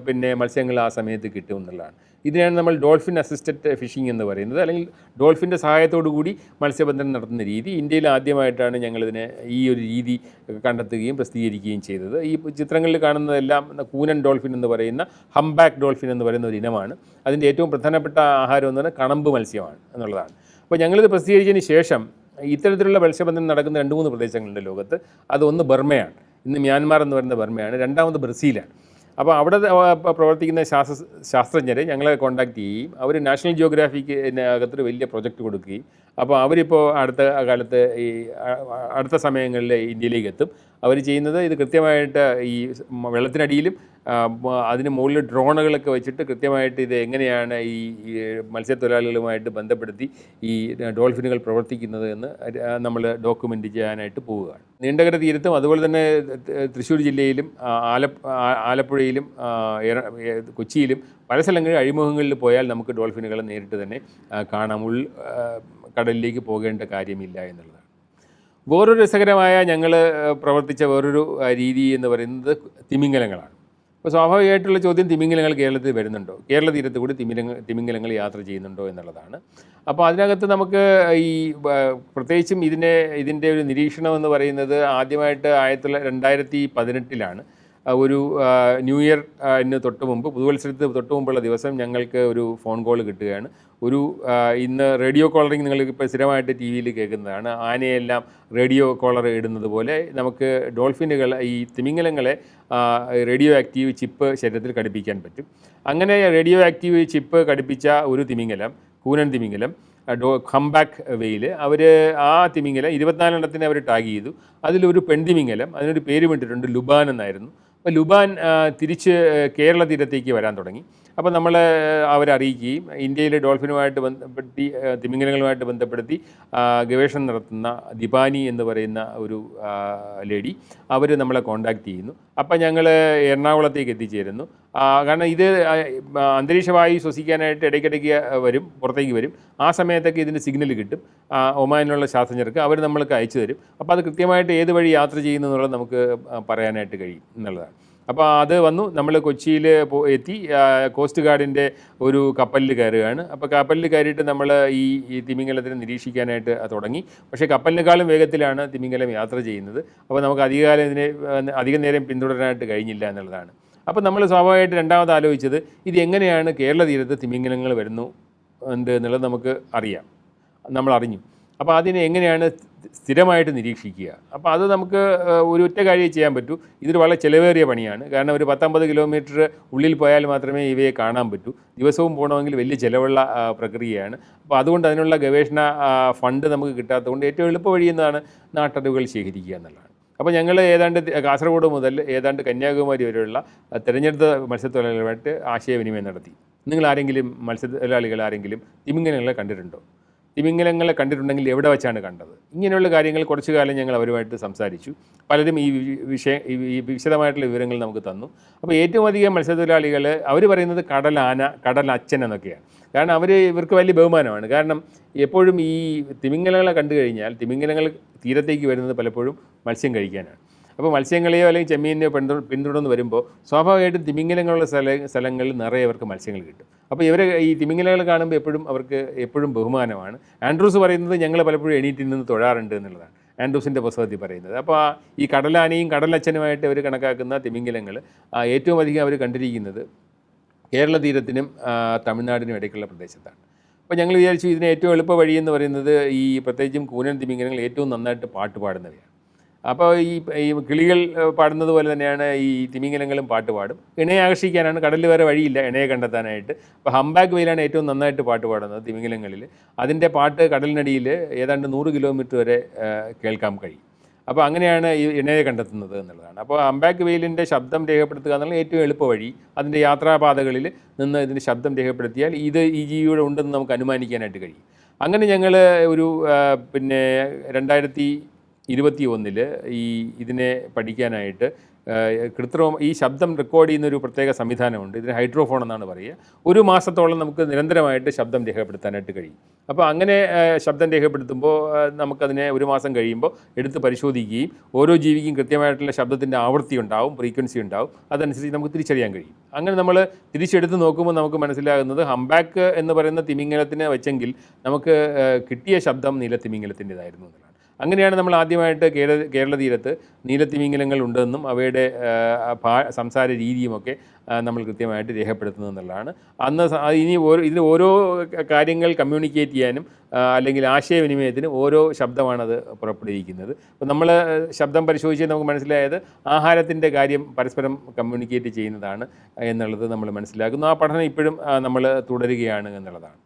A: പിന്നെ മത്സ്യങ്ങൾ ആ സമയത്ത് കിട്ടും എന്നുള്ളതാണ്. ഇതിനാണ് നമ്മൾ ഡോൾഫിൻ അസിസ്റ്റഡ് ഫിഷിംഗ് എന്ന് പറയുന്നത്. അല്ലെങ്കിൽ ഡോൾഫിന്റെ സഹായത്തോടു കൂടി മത്സ്യബന്ധനം നടത്തുന്ന രീതി. ഇന്ത്യയിൽ ആദ്യമായിട്ടാണ് ഞങ്ങളിതിനെ ഈ ഒരു രീതി കണ്ടെത്തുകയും പ്രസിദ്ധീകരിക്കുകയും ചെയ്തത്. ഈ ചിത്രങ്ങളിൽ കാണുന്നതെല്ലാം കൂനൻ ഡോൾഫിൻ എന്ന് പറയുന്ന ഹംബാക്ക് ഡോൾഫിൻ എന്ന് പറയുന്ന ഒരു ഇനമാണ്. അതിന്റെ ഏറ്റവും പ്രധാനപ്പെട്ട ആഹാരം എന്ന് പറഞ്ഞാൽ കണമ്പ് മത്സ്യമാണ് എന്നുള്ളതാണ്. അപ്പോൾ ഞങ്ങളിത് പ്രസിദ്ധീകരിച്ചതിന് ശേഷം ഇത്തരത്തിലുള്ള മത്സ്യബന്ധനം നടക്കുന്ന രണ്ട് മൂന്ന് പ്രദേശങ്ങളുണ്ട് ലോകത്ത്. അതൊന്ന് ബർമയാണ്. ഇന്ന് മ്യാൻമാർ എന്ന് പറയുന്ന ബർമയാണ്. രണ്ടാമത് ബ്രസീലാണ്. അപ്പോൾ അവിടെ പ്രവർത്തിക്കുന്ന ശാസ്ത്ര ശാസ്ത്രജ്ഞരെ ഞങ്ങളെ കോൺടാക്ട് ചെയ്യുകയും അവർ നാഷണൽ ജിയോഗ്രാഫിക്ക് അകത്തൊരു വലിയ പ്രൊജക്റ്റ് കൊടുക്കുകയും അപ്പോൾ അവരിപ്പോൾ അടുത്ത കാലത്ത് ഈ അടുത്ത സമയങ്ങളിൽ ഇന്ത്യയിലേക്ക് എത്തും. അവർ ചെയ്യുന്നത് ഇത് കൃത്യമായിട്ട് ഈ വെള്ളത്തിനടിയിലും അതിന് മുകളിൽ ഡ്രോണുകളൊക്കെ വെച്ചിട്ട് കൃത്യമായിട്ട് ഇത് എങ്ങനെയാണ് ഈ മത്സ്യത്തൊഴിലാളികളുമായിട്ട് ബന്ധപ്പെടുത്തി ഈ ഡോൾഫിനുകൾ പ്രവർത്തിക്കുന്നത് എന്ന് നമ്മൾ ഡോക്യുമെന്റ് ചെയ്യാനായിട്ട് പോവുകയാണ്. നീണ്ടകര തീരത്തും അതുപോലെ തന്നെ തൃശ്ശൂർ ജില്ലയിലും ആലപ്പ ആലപ്പുഴയിലും കൊച്ചിയിലും പല സ്ഥലങ്ങളിൽ അഴിമുഖങ്ങളിൽ പോയാൽ നമുക്ക് ഡോൾഫിനുകളെ നേരിട്ട് തന്നെ കാണാം. ഉൾ കടലിലേക്ക് പോകേണ്ട കാര്യമില്ല എന്നുള്ളതാണ്. വേറൊരു രസകരമായ ഞങ്ങൾ പ്രവർത്തിച്ച വേറൊരു രീതി എന്ന് പറയുന്നത് തിമിംഗലങ്ങളാണ്. അപ്പോൾ സ്വാഭാവികമായിട്ടുള്ള ചോദ്യം തിമിംഗലങ്ങൾ കേരളത്തിൽ വരുന്നുണ്ടോ? കേരള തീരത്ത് കൂടി തിമിംഗലങ്ങൾ തിമിംഗലങ്ങൾ യാത്ര ചെയ്യുന്നുണ്ടോ എന്നുള്ളതാണ്. അപ്പോൾ അതിനകത്ത് നമുക്ക് ഈ പ്രത്യേകിച്ചും ഇതിനെ ഇതിന്റെ ഒരു നിരീക്ഷണം എന്ന് പറയുന്നത് ആദ്യമായിട്ട് ആയിരത്തി തൊള്ളായിരത്തി രണ്ടായിരത്തി പതിനെട്ടിലാണ് ഒരു ന്യൂ ഇയർ ആ, തൊട്ട് മുമ്പ് പുതുവത്സരത്തിന് തൊട്ട് മുമ്പുള്ള ദിവസം ഞങ്ങൾക്ക് ഒരു ഫോൺ കോൾ കിട്ടുകയാണ്. ഒരു ഇന്ന് റേഡിയോ കോളറിങ് നിങ്ങൾ ഇപ്പോൾ സ്ഥിരമായിട്ട് ടി വിയിൽ കേൾക്കുന്നതാണ്. ആനയെല്ലാം റേഡിയോ കോളർ ഇടുന്നത് പോലെ നമുക്ക് ഡോൾഫിനുകൾ ഈ തിമിംഗലങ്ങളെ റേഡിയോ ആക്റ്റീവ് ചിപ്പ് ശരീരത്തിൽ ഘടിപ്പിക്കാൻ പറ്റും. അങ്ങനെ റേഡിയോ ആക്റ്റീവ് ചിപ്പ് ഘടിപ്പിച്ച ഒരു തിമിംഗലം കൂനൻ തിമിംഗലം ഡോ ഹംബാക്ക് വെയിൽ അവർ ആ തിമിംഗലം ഇരുപത്തിനാലെണ്ണത്തിനെ അവർ ടാഗ് ചെയ്തു. അതിലൊരു പെൺതിമിംഗലം അതിനൊരു പേര് ഇട്ടിട്ടുണ്ട് ലുബാൻ എന്നായിരുന്നു. അപ്പോൾ ലുബാൻ തിരിച്ച് കേരള തീരത്തേക്ക് വരാൻ തുടങ്ങി. അപ്പോൾ നമ്മൾ അവരറിയിക്കുകയും ഇന്ത്യയിലെ ഡോൾഫിനുമായിട്ട് ബന്ധപ്പെടുത്തി തിമിംഗലങ്ങളുമായിട്ട് ബന്ധപ്പെടുത്തി ഗവേഷണം നടത്തുന്ന ദിപാനി എന്ന് പറയുന്ന ഒരു ലേഡി അവർ നമ്മളെ കോണ്ടാക്ട് ചെയ്യുന്നു. അപ്പം ഞങ്ങൾ എറണാകുളത്തേക്ക് എത്തിച്ചേരുന്നു. കാരണം ഇത് അന്തരീക്ഷമായി ശ്വസിക്കാനായിട്ട് ഇടയ്ക്കിടയ്ക്ക് വരും പുറത്തേക്ക് വരും. ആ സമയത്തൊക്കെ ഇതിന്റെ സിഗ്നൽ കിട്ടും. ഒമാനിലുള്ള ശാസ്ത്രജ്ഞർക്ക് അവർ നമ്മൾക്ക് അയച്ചു തരും. അപ്പോൾ അത് കൃത്യമായിട്ട് ഏത് വഴി യാത്ര ചെയ്യുന്നു എന്നുള്ളത് നമുക്ക് പറയാനായിട്ട് കഴിയും എന്നുള്ളതാണ്. അപ്പോൾ അത് വന്നു. നമ്മൾ കൊച്ചിയിൽ എത്തി. കോസ്റ്റ് ഗാർഡിന്റെ ഒരു കപ്പലിൽ കയറുകയാണ്. അപ്പോൾ കപ്പലിൽ കയറിയിട്ട് നമ്മൾ ഈ തിമിംഗലത്തിനെ നിരീക്ഷിക്കാനായിട്ട് തുടങ്ങി. പക്ഷേ കപ്പലിനേക്കാളും വേഗത്തിലാണ് തിമിംഗലം യാത്ര ചെയ്യുന്നത്. അപ്പോൾ നമുക്ക് അധികകാലം ഇതിനെ അധിക നേരം പിന്തുടരാനായിട്ട് കഴിഞ്ഞില്ല എന്നുള്ളതാണ്. അപ്പോൾ നമ്മൾ സ്വാഭാവികമായിട്ട് രണ്ടാമത് ആലോചിച്ചത് ഇത് എങ്ങനെയാണ് കേരള തീരത്ത് തിമിംഗലങ്ങൾ വരുന്നു ഉണ്ട് എന്നുള്ളത് നമുക്ക് അറിയാം. നമ്മൾ അറിഞ്ഞു അപ്പോൾ അതിനെ എങ്ങനെയാണ് സ്ഥിരമായിട്ട് നിരീക്ഷിക്കുക? അപ്പോൾ അത് നമുക്ക് ഒരു ഒറ്റ കാര്യം ചെയ്യാൻ പറ്റൂ. ഇതൊരു വളരെ ചിലവേറിയ പണിയാണ്. കാരണം ഒരു പത്തൊമ്പത് കിലോമീറ്റർ ഉള്ളിൽ പോയാൽ മാത്രമേ ഇവയെ കാണാൻ പറ്റൂ. ദിവസവും പോകണമെങ്കിൽ വലിയ ചിലവുള്ള പ്രക്രിയയാണ്. അപ്പോൾ അതുകൊണ്ട് അതിനുള്ള ഗവേഷണ ഫണ്ട് നമുക്ക് കിട്ടാത്തതുകൊണ്ട് ഏറ്റവും എളുപ്പ വഴി എന്നാണ് നാട്ടറിവുകൾ ശേഖരിക്കുക എന്നുള്ളതാണ്. അപ്പോൾ ഞങ്ങൾ ഏതാണ്ട് കാസർഗോഡ് മുതൽ ഏതാണ്ട് കന്യാകുമാരി വരെയുള്ള തിരഞ്ഞെടുത്ത മത്സ്യത്തൊഴിലാളികളുമായിട്ട് ആശയവിനിമയം നടത്തി. നിങ്ങൾ ആരെങ്കിലും മത്സ്യത്തൊഴിലാളികൾ ആരെങ്കിലും തിമിംഗലങ്ങളെ കണ്ടിട്ടുണ്ടോ? തിമിംഗലങ്ങളെ കണ്ടിട്ടുണ്ടെങ്കിൽ എവിടെ വെച്ചാണ് കണ്ടത്? ഇങ്ങനെയുള്ള കാര്യങ്ങൾ കുറച്ചു കാലം ഞങ്ങൾ അവരുമായിട്ട് സംസാരിച്ചു. പലരും ഈ വിഷയം ഈ വിശദമായിട്ടുള്ള വിവരങ്ങൾ നമുക്ക് തന്നു. അപ്പോൾ ഏറ്റവും അധികം മത്സ്യത്തൊഴിലാളികൾ അവർ പറയുന്നത് കടലാന അച്ഛൻ എന്നൊക്കെയാണ്. കാരണം അവർ ഇവർക്ക് വലിയ ബഹുമാനമാണ്. കാരണം എപ്പോഴും ഈ തിമിംഗലങ്ങളെ കണ്ടു കഴിഞ്ഞാൽ തിമിംഗലങ്ങൾ തീരത്തേക്ക് വരുന്നത് പലപ്പോഴും മത്സ്യം കഴിക്കാനാണ്. അപ്പോൾ മത്സ്യങ്ങളെയോ അല്ലെങ്കിൽ ചെമ്മീനെയോ പിന്തു പിന്തുടർന്ന് വരുമ്പോൾ സ്വാഭാവികമായിട്ടും തിമിംഗലങ്ങളുള്ള സ്ഥല സ്ഥലങ്ങളിൽ നിറയെ അവർക്ക് മത്സ്യങ്ങൾ കിട്ടും. അപ്പോൾ ഇവരെ ഈ തിമിംഗലങ്ങൾ കാണുമ്പോൾ എപ്പോഴും അവർക്ക് എപ്പോഴും ബഹുമാനമാണ്. ആൻഡ്രൂസ് പറയുന്നത് ഞങ്ങൾ പലപ്പോഴും എണീറ്റിൽ നിന്ന് തൊഴാറുണ്ട് എന്നുള്ളതാണ്. ആൻഡ്രൂസിന്റെ പുസ്തകത്തിൽ പറയുന്നത്. അപ്പോൾ ഈ കടലാനയും കടലച്ഛനുമായിട്ട് അവർ കണക്കാക്കുന്ന തിമിംഗലങ്ങൾ ഏറ്റവും അധികം അവർ കണ്ടിരിക്കുന്നത് കേരള തീരത്തിനും തമിഴ്നാടിനും ഇടയ്ക്കുള്ള പ്രദേശത്താണ്. അപ്പോൾ ഞങ്ങൾ വിചാരിച്ചു ഇതിന് ഏറ്റവും എളുപ്പ വഴി എന്ന് പറയുന്നത് ഈ പ്രത്യേകിച്ചും കൂനൻ തിമിംഗലങ്ങൾ ഏറ്റവും നന്നായിട്ട് പാട്ട് പാടുന്നവയാണ്. അപ്പോൾ ഈ ഈ കിളികൾ പാടുന്നത് പോലെ തന്നെയാണ് ഈ തിമിംഗലങ്ങളും പാട്ട് പാടും. ഇണയെ ആകർഷിക്കാനാണ് കടലിൽ വേറെ വഴിയില്ല ഇണയെ കണ്ടെത്താനായിട്ട്. അപ്പോൾ ഹംബാക്ക് വെയിലാണ് ഏറ്റവും നന്നായിട്ട് പാട്ട് പാടുന്നത് തിമിംഗലങ്ങളിൽ. അതിന്റെ പാട്ട് കടലിനടിയിൽ ഏതാണ്ട് നൂറ് കിലോമീറ്റർ വരെ കേൾക്കാൻ കഴിയും. അപ്പോൾ അങ്ങനെയാണ് ഈ ഇണയെ കണ്ടെത്തുന്നത് എന്നുള്ളതാണ്. അപ്പോൾ ഹംബാക്ക് വെയിലിന്റെ ശബ്ദം രേഖപ്പെടുത്തുക എന്നുള്ള ഏറ്റവും എളുപ്പ വഴി. അതിന്റെ യാത്രാപാതകളിൽ നിന്ന് ഇതിന്റെ ശബ്ദം രേഖപ്പെടുത്തിയാൽ ഇത് ഈ ജീവിയുടെ ഉണ്ടെന്ന് നമുക്ക് അനുമാനിക്കാനായിട്ട് കഴിയും. അങ്ങനെ ഞങ്ങൾ ഒരു പിന്നെ രണ്ടായിരത്തി ഇരുപത്തി ഒന്നിൽ ഈ ഇതിനെ പഠിക്കാനായിട്ട് കൃത്രിമം ഈ ശബ്ദം റെക്കോർഡ് ചെയ്യുന്ന ഒരു പ്രത്യേക സംവിധാനമുണ്ട്. ഇതിന് ഹൈഡ്രോഫോൺ എന്നാണ് പറയുക. ഒരു മാസത്തോളം നമുക്ക് നിരന്തരമായിട്ട് ശബ്ദം രേഖപ്പെടുത്താനായിട്ട് കഴിയും. അപ്പോൾ അങ്ങനെ ശബ്ദം രേഖപ്പെടുത്തുമ്പോൾ നമുക്കതിനെ ഒരു മാസം കഴിയുമ്പോൾ എടുത്ത് പരിശോധിക്കുകയും ഓരോ ജീവിക്കും കൃത്യമായിട്ടുള്ള ശബ്ദത്തിന്റെ ആവൃത്തി ഉണ്ടാവും ഫ്രീക്വൻസി ഉണ്ടാവും അതനുസരിച്ച് നമുക്ക് തിരിച്ചറിയാൻ കഴിയും. അങ്ങനെ നമ്മൾ തിരിച്ചെടുത്ത് നോക്കുമ്പോൾ നമുക്ക് മനസ്സിലാകുന്നത് ഹംബാക്ക് എന്ന് പറയുന്ന തിമിംഗലത്തിനെ വെച്ചെങ്കിൽ നമുക്ക് കിട്ടിയ ശബ്ദം നീല തിമിംഗലത്തിന്റെതായിരുന്നു എന്നുള്ളതാണ്. അങ്ങനെയാണ് നമ്മൾ ആദ്യമായിട്ട് കേരള കേരള തീരത്ത് നീലത്തിമിംഗലങ്ങൾ ഉണ്ടെന്നും അവയുടെ സംസാര രീതിയുമൊക്കെ നമ്മൾ കൃത്യമായിട്ട് രേഖപ്പെടുത്തുന്നത് എന്നുള്ളതാണ്. അന്ന് ഇനി ഓരോ ഇതിന് ഓരോ കാര്യങ്ങൾ കമ്മ്യൂണിക്കേറ്റ് ചെയ്യാനും അല്ലെങ്കിൽ ആശയവിനിമയത്തിന് ഓരോ ശബ്ദമാണത് പുറപ്പെടുവിക്കുന്നത്. അപ്പോൾ നമ്മൾ ശബ്ദം പരിശോധിച്ച് നമുക്ക് മനസ്സിലായത് ആഹാരത്തിന്റെ കാര്യം പരസ്പരം കമ്മ്യൂണിക്കേറ്റ് ചെയ്യുന്നതാണ് എന്നുള്ളത് നമ്മൾ മനസ്സിലാക്കുന്നു. ആ പഠനം ഇപ്പോഴും നമ്മൾ തുടരുകയാണ് എന്നുള്ളതാണ്.